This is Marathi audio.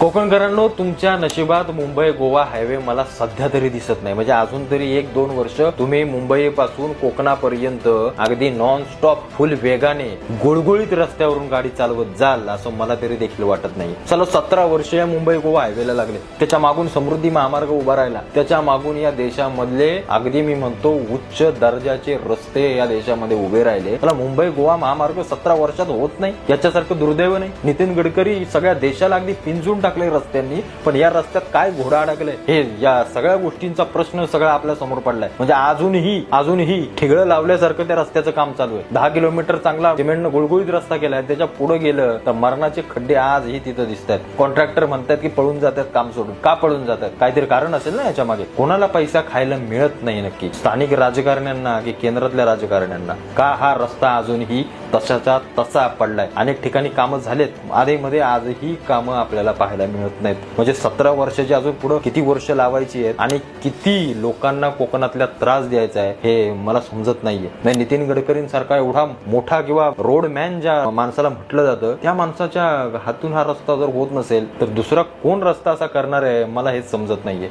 कोकणकरांनो तुमच्या नशिबात मुंबई गोवा हायवे मला सध्या तरी दिसत नाही. म्हणजे अजून तरी एक दोन वर्ष तुम्ही मुंबईपासून कोकणापर्यंत अगदी नॉन स्टॉप फुल वेगाने गुळगुळीत रस्त्यावरून गाडी चालवत जाल असं मला तरी देखील वाटत नाही. चला सतरा वर्ष या मुंबई गोवा हायवेला लागले. त्याच्या मागून समृद्धी महामार्ग उभा राहिला. त्याच्या मागून या देशामधले अगदी मी म्हणतो उच्च दर्जाचे रस्ते या देशामध्ये उभे राहिले. मला मुंबई गोवा महामार्ग सतरा वर्षात होत नाही. याच्यासारखं दुर्दैव नाही. नितीन गडकरी सगळ्या देशाला अगदी पिंजून टाकले रस्त्यांनी पण या रस्त्यात काय घोडा अडकलाय हे या सगळ्या गोष्टींचा प्रश्न सगळा आपल्यासमोर पडलाय. म्हणजे अजूनही अजूनही ठिगळं लावल्यासारखं त्या रस्त्याचं काम चालू आहे. दहा किलोमीटर चांगला सिमेंटनं गुळगुळीत रस्ता केलाय त्याच्या पुढे गेलं तर मरणाचे खड्डे आजही तिथं दिसतात कॉन्ट्रॅक्टर म्हणतात की पळून जातात काम सोडून. का पळून जातात? काहीतरी कारण असेल ना याच्या मागे? कोणाला पैसा खायला मिळत नाही नक्की? स्थानिक राजकारण्यांना की केंद्रातल्या राजकारण्यांना? का हा रस्ता अजूनही तशाचा तसा पडलाय. अनेक ठिकाणी कामं झालेत. आधीमध्ये आजही कामं आपल्याला पाहायला मिळत नाहीत. म्हणजे सतरा वर्षाची अजून पुढे किती वर्ष लावायची आहेत आणि किती लोकांना कोकणातल्या त्रास द्यायचा आहे हे मला समजत नाहीये. नाही नितीन गडकरींसारखा एवढा मोठा किंवा रोडमॅन ज्या माणसाला म्हटलं जातं त्या माणसाच्या हातून हा रस्ता जर होत नसेल तर दुसरा कोण रस्ता असा करणार आहे मला हेच समजत नाहीये.